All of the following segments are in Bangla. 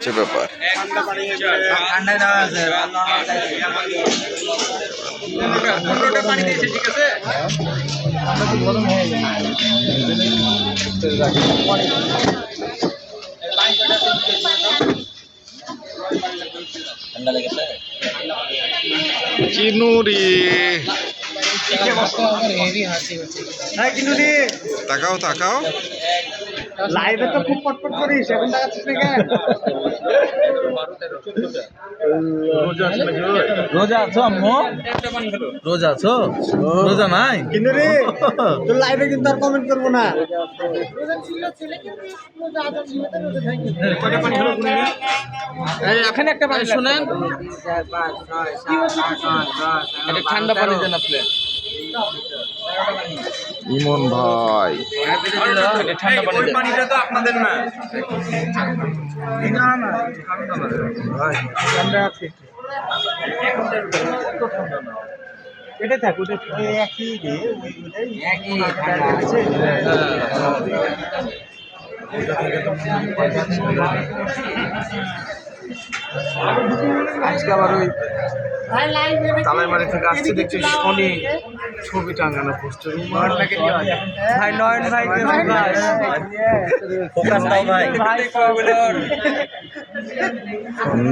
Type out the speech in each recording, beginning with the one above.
হচ্ছে ব্যাপার। চিনুরি। হ্যাঁ রে তাকাও তাকাও। লাইভে তো খুব পটপট করিস এখন দেখাচ্ছিস না কেন? রোজা আছো আম্মু? রোজা আছো? রোজা নাই? কিন্তু রে তোর লাইভে কিন্তু আর কমেন্ট করব না। এখানে একটা পানি শুনেন। ঠান্ডা পানি দেন আপনি। ইমন ভাই। পানিটা তো আপনাদের এটা থাক ওটা আজকে আবার ওই তালাইমারি থেকে আসছে দেখছি শনি ছবি টাঙানো পোস্টার ভাই নয়ন ভাই।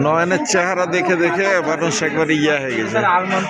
নয়নের চেহারা দেখে দেখে মানুষ একবার ইয়া হয়ে গেছে। আলমান